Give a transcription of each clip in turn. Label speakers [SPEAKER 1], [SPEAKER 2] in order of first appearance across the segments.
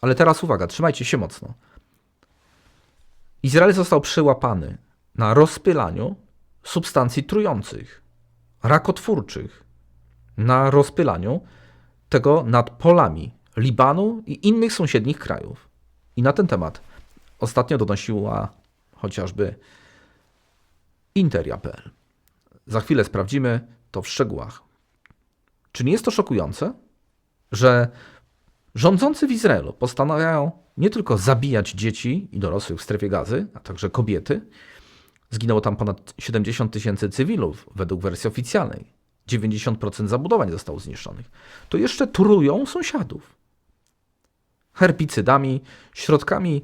[SPEAKER 1] Ale teraz uwaga, trzymajcie się mocno. Izrael został przyłapany na rozpylaniu substancji trujących, rakotwórczych, na rozpylaniu tego nad polami Libanu i innych sąsiednich krajów. I na ten temat ostatnio donosiła chociażby Interia.pl. Za chwilę sprawdzimy to w szczegółach. Czy nie jest to szokujące, że rządzący w Izraelu postanawiają nie tylko zabijać dzieci i dorosłych w strefie gazy, a także kobiety? Zginęło tam ponad 70 tysięcy cywilów, według wersji oficjalnej. 90% zabudowań zostało zniszczonych. To jeszcze trują sąsiadów. Herbicydami, środkami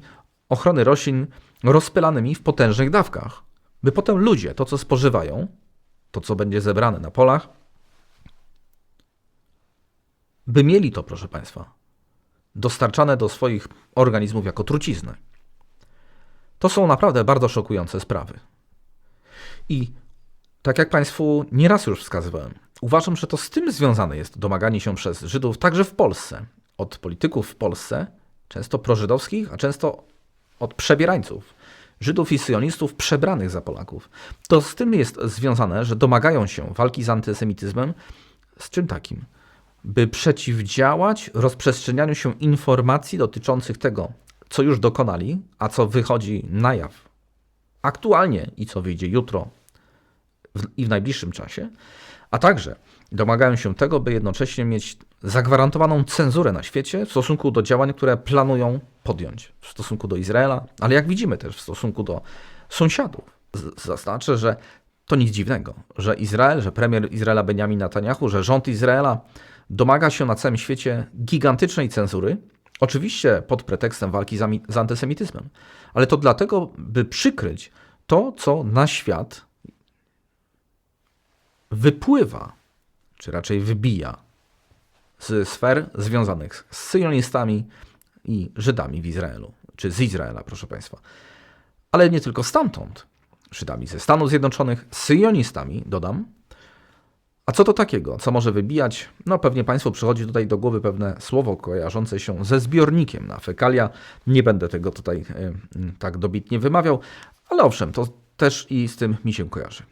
[SPEAKER 1] ochrony roślin rozpylanymi w potężnych dawkach, by potem ludzie to, co spożywają, to, co będzie zebrane na polach, by mieli to, proszę Państwa, dostarczane do swoich organizmów jako truciznę. To są naprawdę bardzo szokujące sprawy. I tak jak Państwu nieraz już wskazywałem, uważam, że to z tym związane jest domaganie się przez Żydów także w Polsce, od polityków w Polsce, często prożydowskich, a często od przebierańców, Żydów i syjonistów przebranych za Polaków. To z tym jest związane, że domagają się walki z antysemityzmem z czym takim? By przeciwdziałać rozprzestrzenianiu się informacji dotyczących tego, co już dokonali, a co wychodzi na jaw aktualnie i co wyjdzie jutro w, i w najbliższym czasie, a także domagają się tego, by jednocześnie mieć zagwarantowaną cenzurę na świecie w stosunku do działań, które planują podjąć w stosunku do Izraela, ale jak widzimy też w stosunku do sąsiadów. Zaznaczę, że to nic dziwnego, że Izrael, że premier Izraela Benjamin Netanyahu, że rząd Izraela domaga się na całym świecie gigantycznej cenzury, oczywiście pod pretekstem walki z antysemityzmem, ale to dlatego, by przykryć to, co na świat wypływa, czy raczej wybija z sfer związanych z syjonistami i Żydami w Izraelu, czy z Izraela, proszę Państwa. Ale nie tylko stamtąd. Żydami ze Stanów Zjednoczonych, syjonistami, dodam. A co to takiego? Co może wybijać? No pewnie Państwu przychodzi tutaj do głowy pewne słowo kojarzące się ze zbiornikiem na fekalia. Nie będę tego tutaj e, tak dobitnie wymawiał, ale owszem, to też i z tym mi się kojarzy.